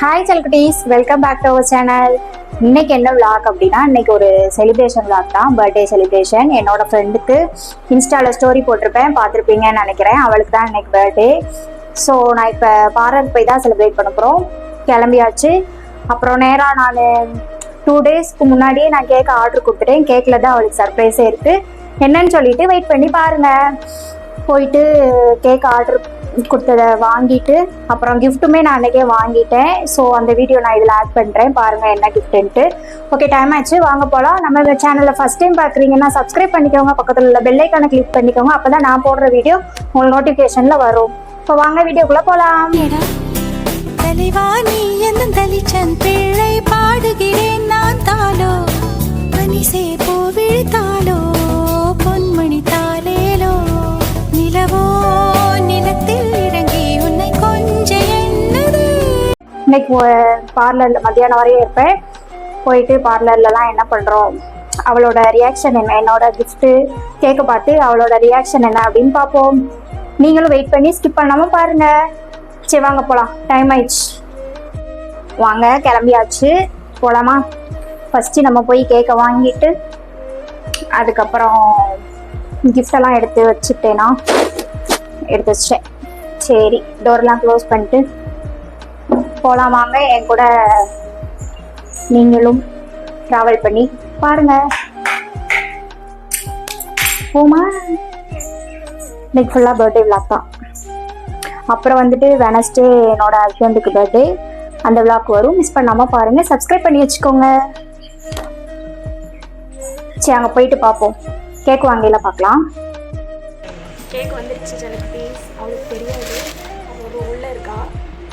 Hi செல்குட்டீஸ். Welcome back to our channel இன்னைக்கு என்ன vlog அப்படின்னா இன்னைக்கு ஒரு செலிப்ரேஷன் விளாக் தான். பர்த்டே செலிப்ரேஷன் என்னோட ஃப்ரெண்டுக்கு இன்ஸ்டாவில் ஸ்டோரி போட்டிருப்பேன். பார்த்துருப்பீங்கன்னு நினைக்கிறேன். அவளுக்கு தான் இன்னைக்கு பர்த்டே ஸோ நான் இப்போ பாரத் போய் தான் செலிப்ரேட் பண்ண போகிறோம் கிளம்பியாச்சு. அப்புறம் நேராக நான் டூ டேஸ்க்கு முன்னாடியே நான் கேக் ஆர்டர் கொடுத்துட்டேன். கேக்கில் தான் அவளுக்கு சர்ப்ரைஸே இருக்குது என்னன்னு சொல்லிட்டு வெயிட் பண்ணி பாருங்கள் போயிட்டு கேக் ஆர்டர் கொடுத்ததை வாங்கிட்டு அப்புறம் கிஃப்ட்டுமே நான் அன்றைக்கே வாங்கிட்டேன். ஸோ அந்த வீடியோ நான் இதில் ஆட் பண்ணுறேன் பாருங்கள் என்ன கிஃப்ட்டுன்ட்டு ஓகே டைம் ஆச்சு. வாங்க போகலாம் நம்ம இந்த சேனலில் ஃபஸ்ட் டைம் பார்க்குறீங்கன்னா சப்ஸ்கிரைப் பண்ணிக்கோங்க. பக்கத்தில் உள்ள பெல்லைக்கான கிளிக் பண்ணிக்கோங்க. அப்போ தான் நான் போடுற வீடியோ உங்களுக்கு நோட்டிஃபிகேஷனில் வரும். இப்போ வாங்க வீடியோக்குள்ளே போகலாம் தலைவா என்னும் தலிச்சன் பிள்ளை பாடுகிறேன். நான் தாளோ மனிசே பூ விழித்தாளோ இன்னைக்கு பார்லரில் மத்தியானம் வரையும் இருப்பேன். போயிட்டு பார்லர்லலாம் என்ன பண்ணுறோம் அவளோட ரியாக்ஷன் என்ன? என்னோட கிஃப்ட்டு கேட்க பார்த்து அவளோட ரியாக்ஷன் என்ன அப்படின்னு பார்ப்போம். நீங்களும் வெயிட் பண்ணி ஸ்கிப் பண்ணாமல் பாருங்க. சரி வாங்க போகலாம் டைம் ஆயிடுச்சு. வாங்க கிளம்பியாச்சு. போகலாமா ஃபஸ்ட்டு நம்ம போய் கேக்கை வாங்கிட்டு அதுக்கப்புறம் கிஃப்டெல்லாம் எடுத்து வச்சுட்டேனா? எடுத்து வச்சிட்டேன். சரி டோர்லாம் க்ளோஸ் பண்ணிட்டு போலாம் வாங்க என் கூட நீங்களும் ட்ராவல் பண்ணி பாருங்க. போமா இன்னைக்கு ஃபுல்லாக பர்த்டே விளாக் தான். அப்புறம் வந்துட்டு வெனஸ்டே என்னோட ஹஸ்பண்டுக்கு பர்த்டே அந்த விளாக் வரும். மிஸ் பண்ணாமல் பாருங்க. சப்ஸ்கிரைப் பண்ணி வச்சுக்கோங்க. சரி அங்கே போயிட்டு பார்ப்போம். கேக் வாங்கையில் பார்க்கலாம். கேக் வந்துருச்சு ஜலக்டீஸ் அவளுக்கு தெரியாது.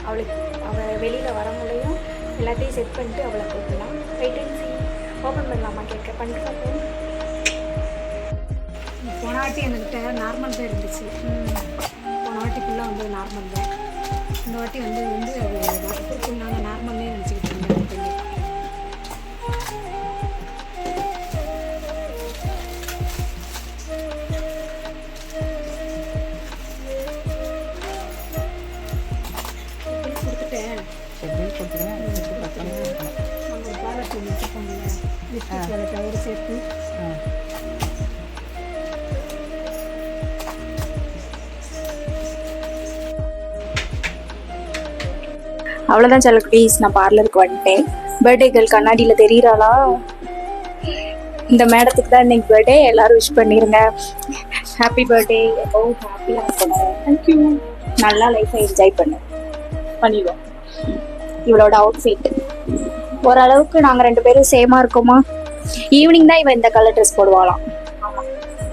அவளுக்கு அவள் வெளியில் வரவங்களையும் எல்லாத்தையும் செட் பண்ணிட்டு அவளை கூப்பிடலாம் வெயிட் அண்ட் சி ஓப்பன் பண்ணலாமா கேட்க பண்ணிட்டு பார்ப்போம் போன வாட்டி என்கிட்ட நார்மல் தான் இருந்துச்சு போன வாட்டி ஃபுல்லாக வந்து நார்மல் தான் இந்த வாட்டி வந்து வந்து அது நார்மல்லே நினச்சிக்கிட்டு அவ்வளோதான் செல்லக்குட்டீஸ் நான் பார்லருக்கு வந்துட்டேன். பர்த்டே கேர்ள் கண்ணாடியில் தெரியுறாளா? இந்த மேடத்துக்கு தான் இன்னைக்கு பர்த்டே எல்லாரும் விஷ் பண்ணிருங்க. ஹாப்பி பர்த்டே எப்போ ஹாப்பியாக இருக்கணும் தேங்க்யூ நல்லா லைஃப்பை என்ஜாய் பண்ணு. பண்ணிடுவோம். இவளோட அவுட்ஃபிட் ஓரளவுக்கு நாங்கள் ரெண்டு பேரும் சேமாக இருக்கோமா? ஈவினிங் தான் இவன் இந்த கலர் ட்ரெஸ் போடுவாளாம்.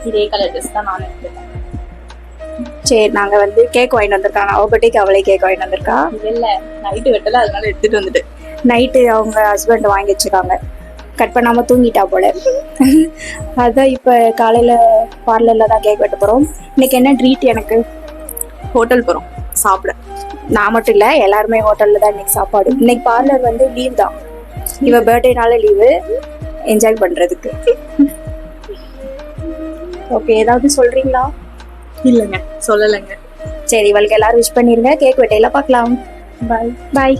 இதே கலர் ட்ரெஸ் தான் நானும் எடுத்தேன் சரி நாங்கள் வந்து கேக் வாங்கிட்டு வந்திருக்காங்க அவள் பர்த்டேக்கு அவளே கேக் வாங்கிட்டு வந்திருக்கா. இல்ல நைட்டு வெட்டல அதனால எடுத்துட்டு வந்துட்டு. நைட்டு அவங்க ஹஸ்பண்ட் வாங்கி வச்சிருக்காங்க. கட் பண்ணாமல் தூங்கிட்டா போல. அதான் இப்போ காலையில் பார்லரில் தான் கேக் வெட்ட போகிறோம் இன்னைக்கு என்ன ட்ரீட் எனக்கு? ஹோட்டல் போறோம். சாப்பிட. நான் மட்டும் இல்லை எல்லாருமே ஹோட்டலில் தான் இன்னைக்கு சாப்பாடு. இன்னைக்கு பார்லர் வந்து லீவ் தான். இவ பர்த்டேனால லீவு என்ஜாய் பண்ணுறதுக்கு ஓகே ஏதாவது சொல்கிறீங்களா இல்லைங்க சொல்லலைங்க. சரி இவளுக்கு எல்லாரும் விஷ் பண்ணிருங்க. கேக் வெட்டையில பார்க்கலாம். பாய் பாய்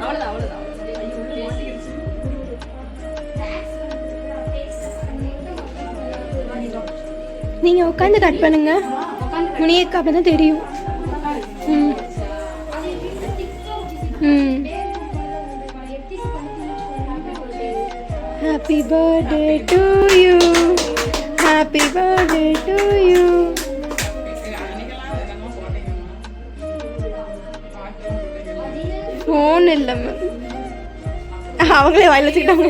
அவ்வளவுதான் நீங்கள் உட்காந்து கட் பண்ணுங்க. முனியக்கு அப்பதான் தெரியும். ம். ம். Happy birthday to you happy birthday to you ஒன்றும் இல்லை மேம் அவங்களே வாயில் வச்சுக்கிட்டாங்க.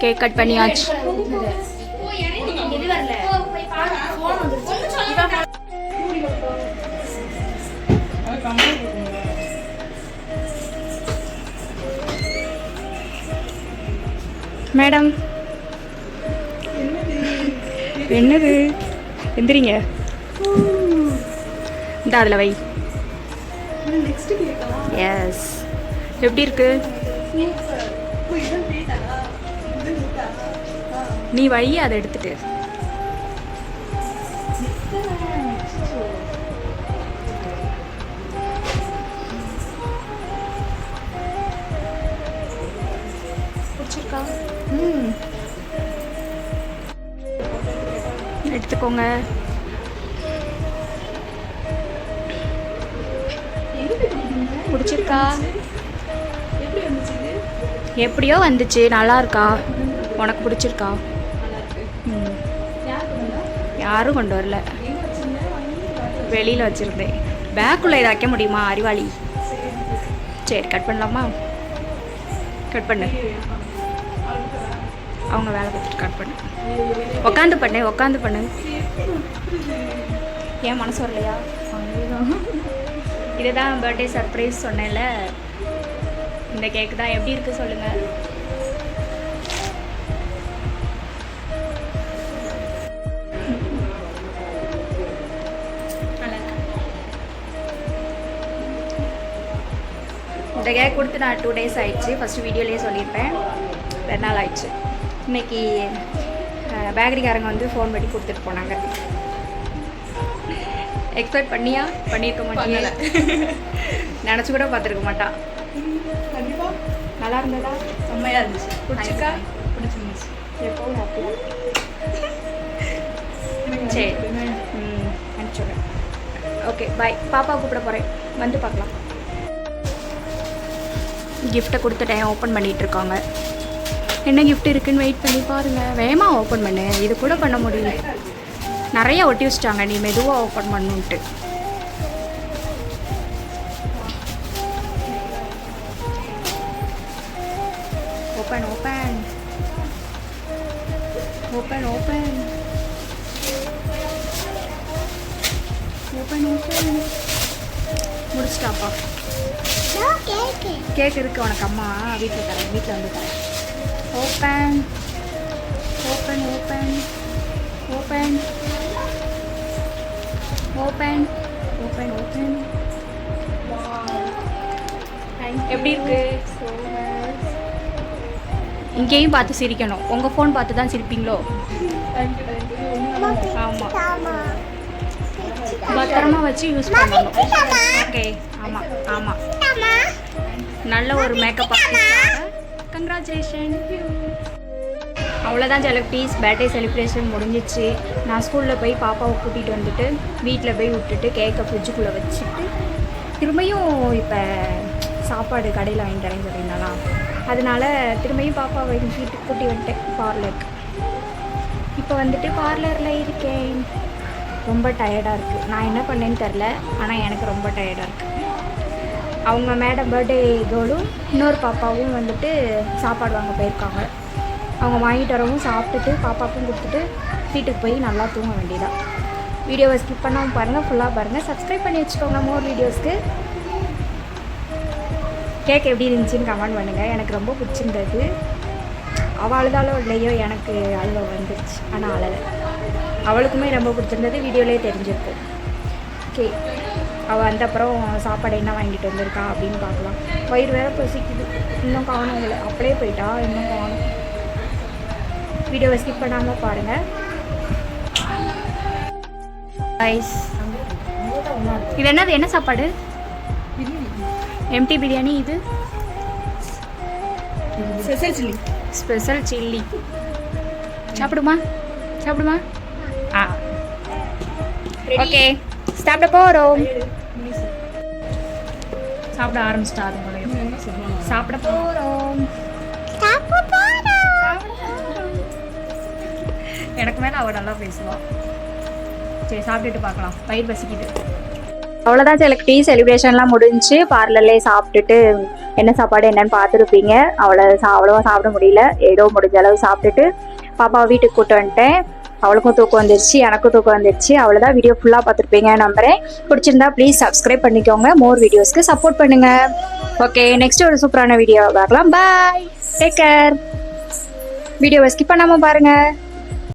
கேக் கட் பண்ணியாச்சு. Phone madam. என்னது? எந்திரிங்க. இந்த அதில் வை. எஸ் எப்படி இருக்கு? நீ வை அதை எடுத்துட்டு. பிடிச்சிருக்கா? எடுத்துக்கோங்க. பிடிச்சிருக்கா எப்படியோ வந்துச்சு. நல்லா இருக்கா உனக்கு பிடிச்சிருக்கா? ம். யாரும் கொண்டு வரல. வெளியில் வச்சுருந்தேன். பேக்குள்ளே இதை வைக்க முடியுமா அறிவாளி? சரி கட் பண்ணலாமா? கட் பண்ணு. அவங்க வேலை பார்த்துட்டு கட் பண்ணு. உக்காந்து பண்ணு உக்காந்து பண்ணு. ஏன் மனசு வரலையா? இதுதான் பர்த்டே சர்ப்ரைஸ் சொன்னேன்ல. இந்த கேக் தான். எப்படி இருக்கு சொல்லுங்க. இந்த கேக் கொடுத்து நான் டூ டேஸ் ஆயிடுச்சு. ஃபஸ்ட்டு வீடியோலேயே சொல்லியிருப்பேன். ரெண்டு நாள் ஆயிடுச்சு. இன்னைக்கு பேக்கரிக்காரங்க வந்து ஃபோன் பண்ணி கொடுத்துட்டு போனாங்க. எக்ஸ்பெக்ட் பண்ணியா? பண்ணியிருக்க மாட்டியா? நினச்சி கூட பார்த்துருக்க மாட்டான் நல்லா இருந்ததா? செம்மையா இருந்துச்சு. பிடிச்சிருக்கா? பிடிச்சிருந்துச்சு. எப்போவும் சரி. ம் அனுப்பிச்சுடுறேன் ஓகே பாய் பாப்பா கூப்பிட போகிறேன் வந்து பார்க்கலாம். கிஃப்ட்டை கொடுத்துட்டேன். ஓப்பன் பண்ணிட்டு இருக்காங்க. என்ன கிஃப்ட் இருக்குன்னு வெயிட் பண்ணி பாருங்க. வேகமா ஓப்பன் பண்ணு. இது கூட பண்ண முடியல. நிறைய ஒட்டி வச்சிட்டாங்க. நீ மெதுவாக open பண்ணுன்ட்டு. Open open open open open open முடிச்சிட்டாப்பா. Cake இருக்கு உனக்கு அம்மா. வீட்டில் தரேன். வீட்டில் வந்து தரேன். Open open open open open open open எப்படி இருக்கு? இங்கேயும் பார்த்து சிரிக்கணும். உங்கள் ஃபோன் பார்த்து தான் சிரிப்பீங்களோ? ஆமாம் பத்திரமா வச்சு யூஸ் பண்ணணும். ஓகே ஆமாம் ஆமாம் நல்ல ஒரு மேக்கப் ஆர்டிஸ்டாக கங்க்ராச்சுலேஷன் அவ்வளோதான் செலிப்ரிட்டிஸ் பர்த்டே செலிப்ரேஷன் முடிஞ்சிச்சு. நான் ஸ்கூலில் போய் பாப்பாவை கூட்டிகிட்டு வந்துட்டு வீட்டில் போய் விட்டுட்டு கேக்கை ஃப்ரிட்ஜுக்குள்ளே வச்சுட்டு திரும்பியும் இப்போ சாப்பாடு கடையில் வாங்கி தரேன்னு சொல்லியிருந்தாலாம் அதனால திரும்பியும் பாப்பாவை வீட்டுக்கு கூட்டி வந்துட்டேன் பார்லருக்கு இப்போ வந்துட்டு பார்லரில் இருக்கேன். ரொம்ப டயர்டாக இருக்குது நான் என்ன பண்ணேன்னு தெரில ஆனால் எனக்கு ரொம்ப டயர்டாக இருக்குது அவங்க மேடம் பர்த்டே கேர்ளும் இன்னொரு பாப்பாவும் வந்துட்டு சாப்பாடு வாங்க போயிருக்காங்க. அவங்க வாங்கிட்டு வரவும் சாப்பிட்டுட்டு பாப்பாவுக்கும் கொடுத்துட்டு வீட்டுக்கு போய் நல்லா தூங்க வேண்டியதான் வீடியோவை ஸ்கிப் பண்ணாமல் பாருங்கள் ஃபுல்லாக பாருங்கள் சப்ஸ்கிரைப் பண்ணி வச்சுக்கோங்க மோர் வீடியோஸ்க்கு கேக் எப்படி இருந்துச்சுன்னு கமெண்ட் பண்ணுங்கள் எனக்கு ரொம்ப பிடிச்சிருந்தது. அவள் அழுதாலோ இல்லையோ எனக்கு அழுவ வந்துருச்சு. ஆனால் அழலை. அவளுக்குமே ரொம்ப பிடிச்சிருந்தது வீடியோலேயே தெரிஞ்சிருக்கு. ஓகே அவள் வந்த அப்புறம் சாப்பாடு என்ன வாங்கிட்டு வந்திருக்கா அப்படின்னு பார்க்கலாம். வயிறு வேற பசிக்குது. இன்னும் காணும் அவளை. அப்படியே போயிட்டா இன்னும் காணும். வீடியோவை ஸ்கிப் பண்ணாமல் பாருங்கள் ஐஸ் இது என்னது? என்ன சாப்பாடு? எம்டி பிரியாணி இது? ஸ்பெஷல் சில்லி ஸ்பெஷல் சில்லி சாப்பிடுமா? சாப்பிடுமா? ஆ. ஓகே சாப்பிட போகிறோம் சாப்பிட ஆரம்பிச்சிட்டா அதுங்களையும் சாப்பிட போகிறோம் எனக்கு மேலே அவள் நல்லா பேசுவாள் சரி சாப்பிட்டுட்டு பார்க்கலாம். பயிர் பசிக்குது. அவ்வளோதான் செலக்டி செலிப்ரேஷன்லாம் முடிஞ்சு பார்லர்லேயே சாப்பிட்டுட்டு என்ன சாப்பாடு என்னன்னு பார்த்துருப்பீங்க. அவ்வளோ சா அவ்வளோவா சாப்பிட முடியல. ஏதோ முடிஞ்ச அளவு சாப்பிட்டுட்டு பாப்பாவை வீட்டுக்கு கூட்டு வந்துட்டேன். அவளுக்கும் தூக்கம் வந்துருச்சு எனக்கும் தூக்கம் வந்துருச்சு. அவ்வளோதான் வீடியோ ஃபுல்லாக பார்த்துருப்பீங்க நம்புறேன். பிடிச்சிருந்தா ப்ளீஸ் சப்ஸ்கிரைப் பண்ணிக்கோங்க. மோர் வீடியோஸ்க்கு சப்போர்ட் பண்ணுங்க. ஓகே நெக்ஸ்ட் ஒரு சூப்பரான வீடியோ பார்க்கலாம். பாய் டேக் கேர் வீடியோவை ஸ்கிப் பண்ணாமல் பாருங்கள்